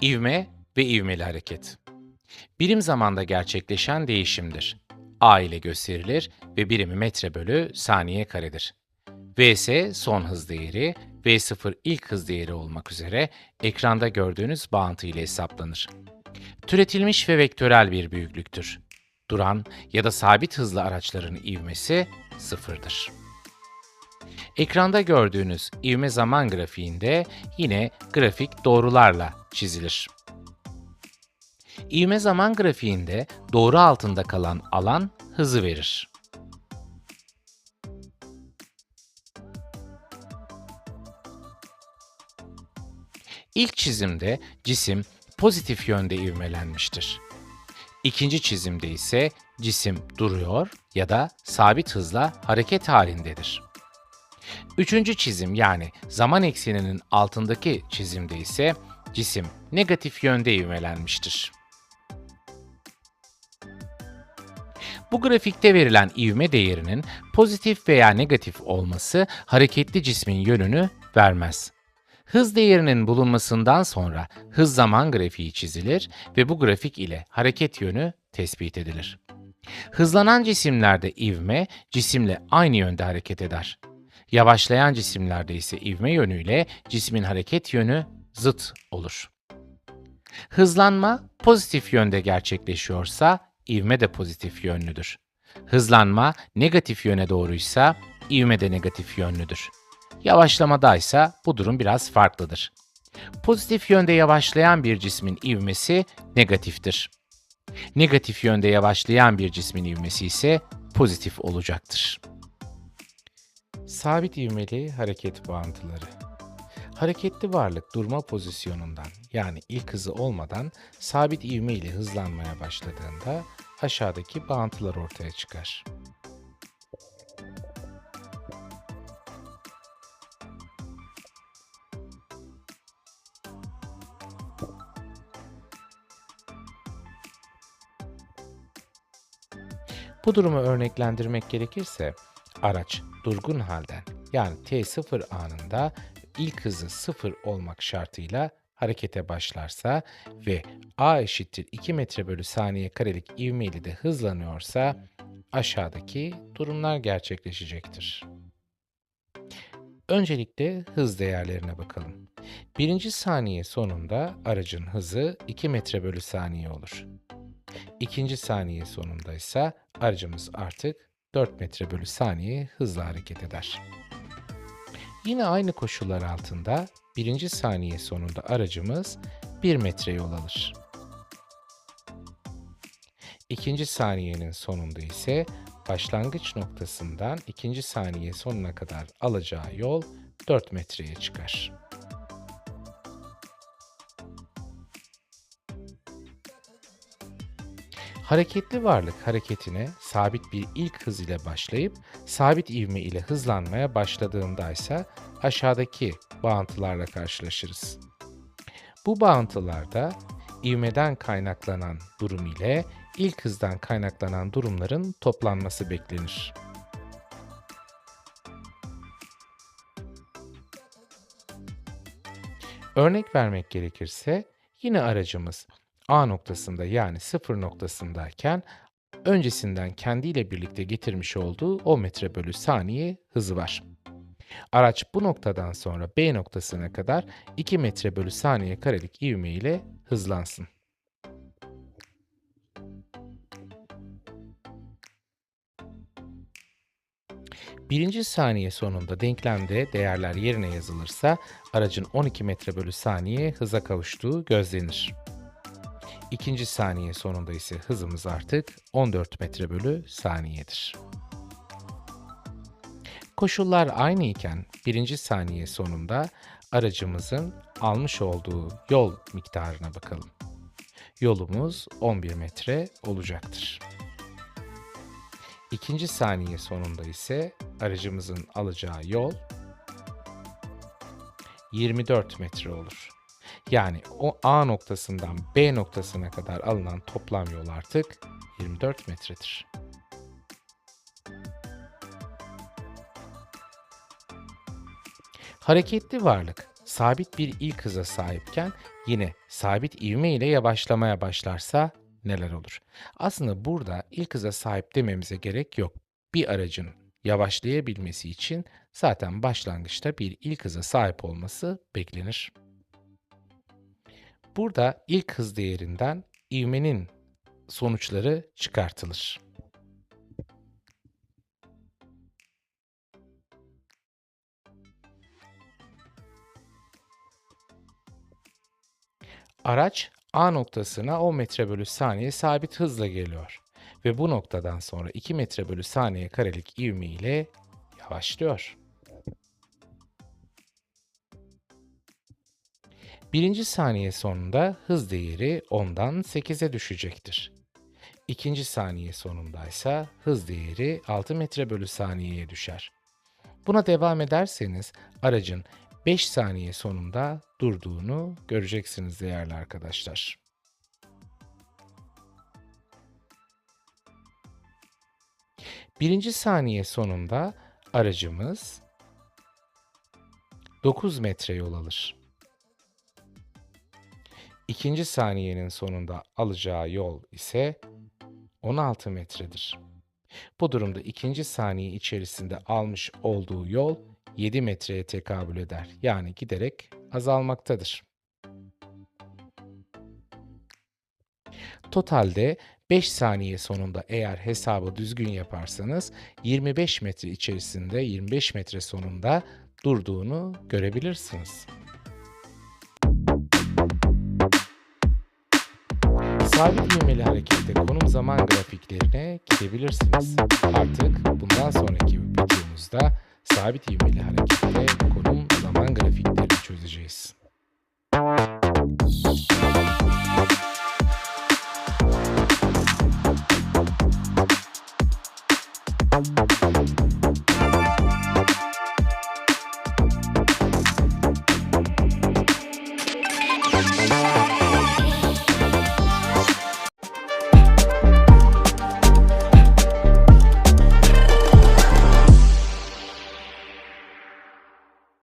İvme ve ivmeli hareket. Birim zamanda gerçekleşen değişimdir. A ile gösterilir ve birimi metre bölü saniye karedir. Vs son hız değeri, V0 ilk hız değeri olmak üzere ekranda gördüğünüz bağıntı ile hesaplanır. Türetilmiş ve vektörel bir büyüklüktür. Duran ya da sabit hızlı araçların ivmesi sıfırdır. Ekranda gördüğünüz ivme zaman grafiğinde yine grafik doğrularla çizilir. İvme zaman grafiğinde doğru altında kalan alan hızı verir. İlk çizimde cisim pozitif yönde ivmelenmiştir. İkinci çizimde ise cisim duruyor ya da sabit hızla hareket halindedir. Üçüncü çizim yani zaman ekseninin altındaki çizimde ise cisim negatif yönde ivmelenmiştir. Bu grafikte verilen ivme değerinin pozitif veya negatif olması hareketli cismin yönünü vermez. Hız değerinin bulunmasından sonra hız zaman grafiği çizilir ve bu grafik ile hareket yönü tespit edilir. Hızlanan cisimlerde ivme cisimle aynı yönde hareket eder. Yavaşlayan cisimlerde ise ivme yönüyle cismin hareket yönü zıt olur. Hızlanma pozitif yönde gerçekleşiyorsa ivme de pozitif yönlüdür. Hızlanma negatif yöne doğruysa ivme de negatif yönlüdür. Yavaşlamada ise bu durum biraz farklıdır. Pozitif yönde yavaşlayan bir cismin ivmesi negatiftir. Negatif yönde yavaşlayan bir cismin ivmesi ise pozitif olacaktır. Sabit ivmeli hareket bağıntıları. Hareketli varlık durma pozisyonundan yani ilk hızı olmadan sabit ivme ile hızlanmaya başladığında aşağıdaki bağıntılar ortaya çıkar. Bu durumu örneklendirmek gerekirse araç durgun halden yani t0 anında ilk hızı 0 olmak şartıyla harekete başlarsa ve a eşittir 2 metre bölü saniye karelik ivmeyle de hızlanıyorsa aşağıdaki durumlar gerçekleşecektir. Öncelikle hız değerlerine bakalım. Birinci saniye sonunda aracın hızı 2 metre bölü saniye olur. İkinci saniye sonunda ise aracımız artık 4 metre bölü saniye hızla hareket eder. Yine aynı koşullar altında birinci saniye sonunda aracımız 1 metre yol alır. İkinci saniyenin sonunda ise başlangıç noktasından ikinci saniye sonuna kadar alacağı yol 4 metreye çıkar. Hareketli varlık hareketine sabit bir ilk hız ile başlayıp sabit ivme ile hızlanmaya başladığında ise aşağıdaki bağıntılarla karşılaşırız. Bu bağıntılarda ivmeden kaynaklanan durum ile ilk hızdan kaynaklanan durumların toplanması beklenir. Örnek vermek gerekirse yine aracımız A noktasında yani sıfır noktasındayken öncesinden kendiyle birlikte getirmiş olduğu 10 metre bölü saniye hızı var. Araç bu noktadan sonra B noktasına kadar 2 metre bölü saniye karelik ivme ile hızlansın. Birinci saniye sonunda denklemde değerler yerine yazılırsa aracın 12 metre bölü saniye hıza kavuştuğu gözlenir. İkinci saniye sonunda ise hızımız artık 14 metre bölü saniyedir. Koşullar aynı iken birinci saniye sonunda aracımızın almış olduğu yol miktarına bakalım. Yolumuz 11 metre olacaktır. İkinci saniye sonunda ise aracımızın alacağı yol 24 metre olur. Yani o A noktasından B noktasına kadar alınan toplam yol artık 24 metredir. Hareketli varlık sabit bir ilk hıza sahipken yine sabit ivme ile yavaşlamaya başlarsa neler olur? Aslında burada ilk hıza sahip dememize gerek yok. Bir aracın yavaşlayabilmesi için zaten başlangıçta bir ilk hıza sahip olması beklenir. Burada ilk hız değerinden ivmenin sonuçları çıkartılır. Araç A noktasına 10 metre bölü saniye sabit hızla geliyor ve bu noktadan sonra 2 metre bölü saniye karelik ivme ile yavaşlıyor. Birinci saniye sonunda hız değeri 10'dan 8'e düşecektir. İkinci saniye sonunda ise hız değeri 6 metre bölü saniyeye düşer. Buna devam ederseniz aracın 5 saniye sonunda durduğunu göreceksiniz değerli arkadaşlar. Birinci saniye sonunda aracımız 9 metre yol alır. İkinci saniyenin sonunda alacağı yol ise 16 metredir. Bu durumda ikinci saniye içerisinde almış olduğu yol 7 metreye tekabül eder. Yani giderek azalmaktadır. Totalde 5 saniye sonunda eğer hesabı düzgün yaparsanız 25 metre içerisinde 25 metre sonunda durduğunu görebilirsiniz. Sabit ivmeli harekette konum zaman grafiklerine gidebilirsiniz. Artık bundan sonraki videomuzda sabit ivmeli harekette konum